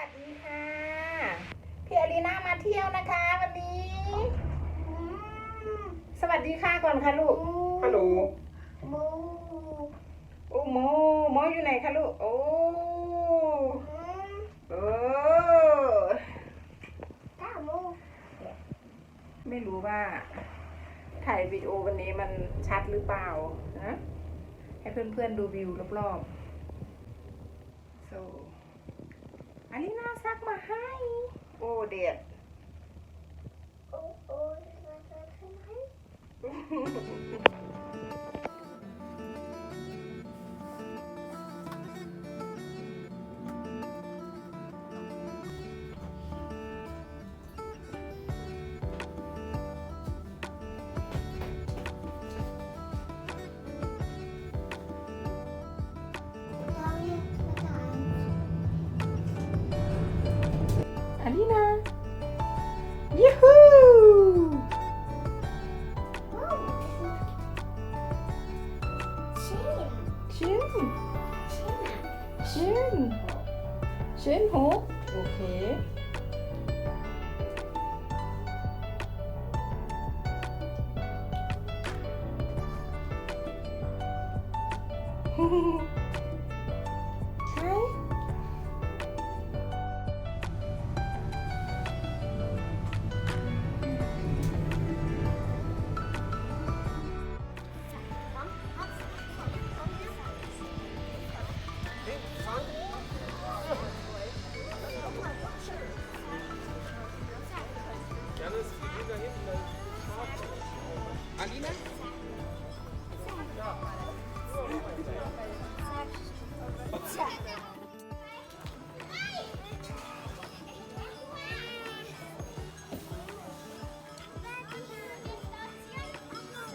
วัสดีค่ะ พี่อารีนามาเที่ยวนะคะวันนี้ สวัสดีค่ะก่อนค่ะลูก ฮัลโหลมูโอ้โมโมอยู่ไหนคะลูก โอ้โอ้ตามูไม่รู้ว่า ถ่ายวิดีโอวันนี้มันชัดหรือเปล่านะให้เพื่อนๆดูวิวรอบๆ so อารี นาซักมาให้โอ้เด็ดโอ้โอ้ ชินชิมชิน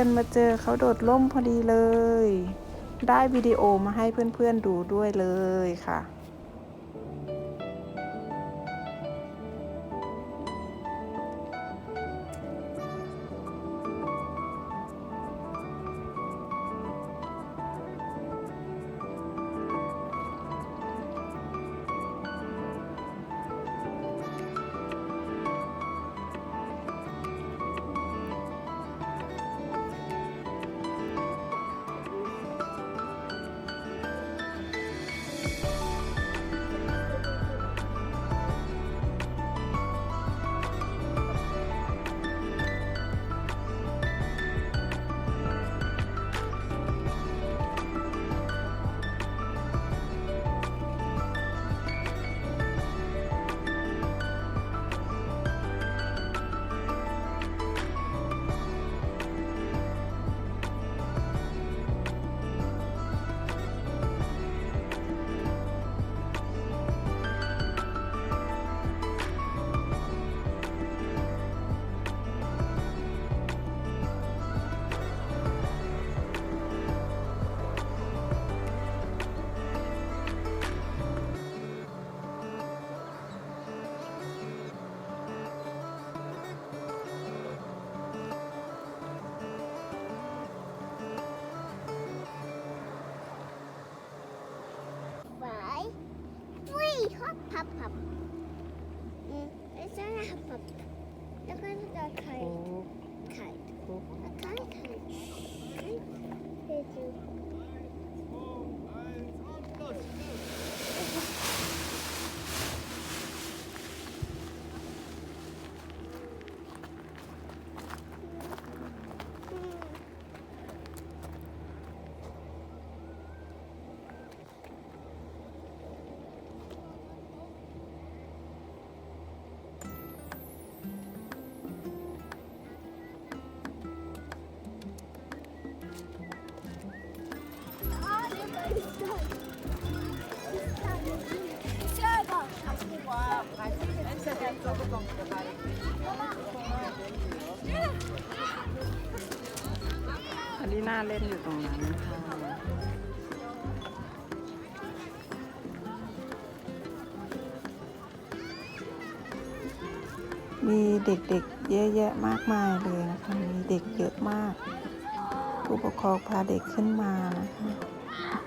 ดินมาเจอเขาโดดร่มพอดีเลย ได้วิดีโอมาให้เพื่อนๆดูด้วยเลยค่ะ แล้วจะหับพับแล้วก็จะไข่ไข่ไข่ไข่ไข่ อันนี้น่าเล่นอยู่ตรงนั้นค่ะมีเด็กๆเยอะแยะมากมายเลยนะคะ มีเด็กเยอะมาก ผู้ปกครองพาเด็กขึ้นมานะคะ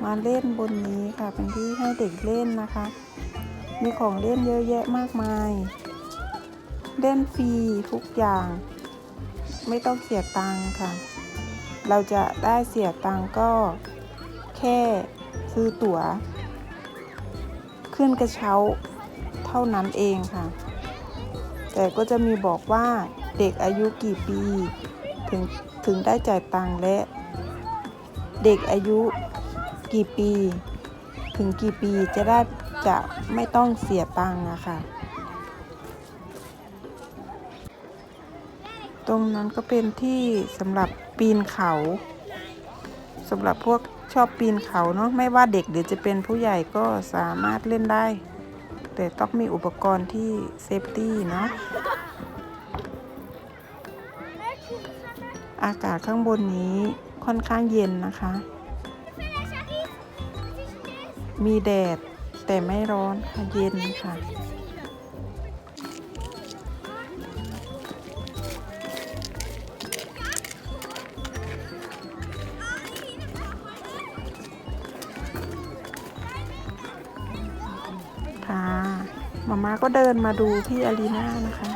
มาเล่นบนนี้ค่ะ เป็นที่ให้เด็กเล่นนะคะ มีของเล่นเยอะแยะมากมาย เล่นฟรีทุกอย่าง ไม่ต้องเสียตังค์ค่ะ เราจะได้เสียตังค์ก็แค่ซื้อตั๋ว ขึ้นกระเช้าเท่านั้นเองค่ะ แต่ก็จะมีบอกว่าเด็กอายุกี่ปี ถึงถึงได้จ่ายตังค์และ เด็กอายุกี่ปี ถึงกี่ปีจะได้จะไม่ต้องเสียตังค์อะค่ะ ตรงนั้นก็เป็นที่สำหรับปีนเขาสำหรับพวกชอบปีนเขาเนาะไม่ว่าเด็กหรือจะเป็นผู้ใหญ่ก็สามารถเล่นได้ แต่ต้องมีอุปกรณ์ที่เซฟตี้เนาะอากาศข้างบนนี้ค่อนข้างเย็นนะคะ มีแดดแต่ไม่ร้อนค่ะเย็นค่ะค่ะ มาก็เดินมาดูพี่อารีนานะคะ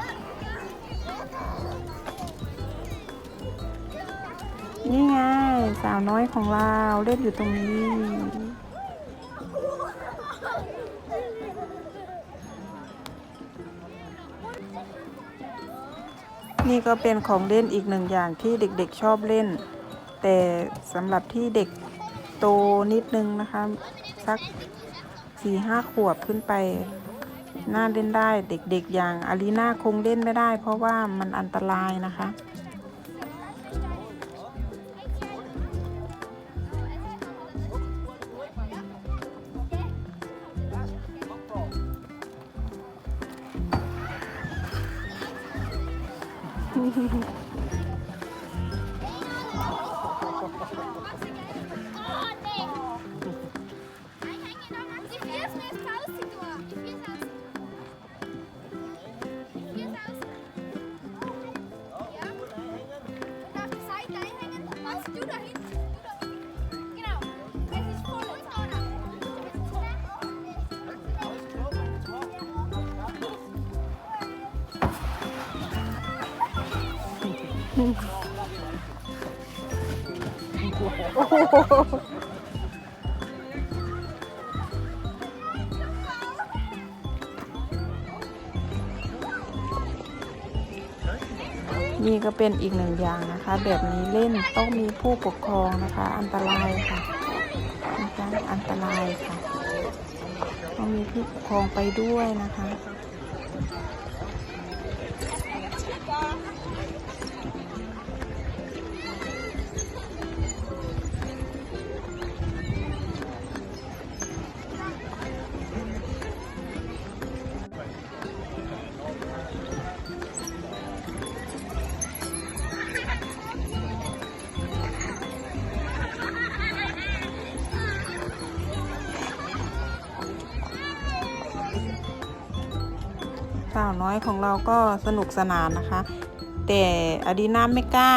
นี่ไงสาวน้อยของเราเล่นอยู่ตรงนี้นี่ก็เป็นของเล่นอีกหนึ่งอย่างที่เด็กๆชอบเล่น แต่สำหรับที่เด็กโตนิดนึงนะคะ สักสี่ห้าขวบขึ้นไป น่าเล่นได้เด็กๆอย่างอารีนาคงเล่นไม่ได้ เพราะว่ามันอันตรายนะคะ นี่ก็เป็นอีกหนึ่งอย่างนะคะ แบบนี้เล่นต้องมีผู้ปกครองนะคะ อันตรายค่ะนะคะอันตรายค่ะ ต้องมีผู้ปกครองไปด้วยนะคะ สาวน้อยของเราก็สนุกสนานนะคะ แต่อดีนาไม่กล้า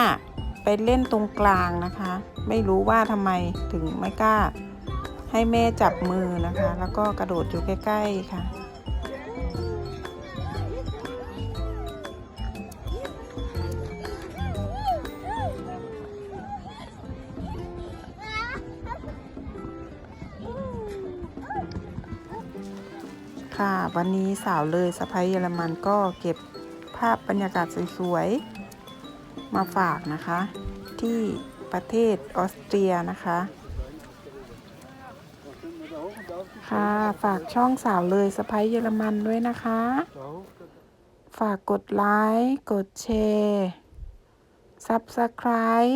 ไปเล่นตรงกลางนะคะ ไม่รู้ว่าทำไมถึงไม่กล้า ให้แม่จับมือนะคะ แล้วก็กระโดดอยู่ใกล้ ๆ ค่ะ ค่ะ วันนี้สาวเลยสะพ้ยเยอรมันก็เก็บภาพบรรยากาศสวยๆ มาฝากนะคะ ที่ประเทศออสเตรียนะคะ ค่ะฝากช่องสาวเลยสะพ้ยเยอรมันด้วยนะคะ ฝากกดไลค์กดแชร์ Subscribe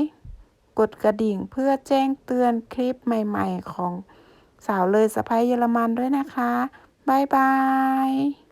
กดกระดิ่งเพื่อแจ้งเตือนคลิปใหม่ ๆ ของสาวเลยสะพ้ยเยอรมันด้วยนะคะ บ๊ายบาย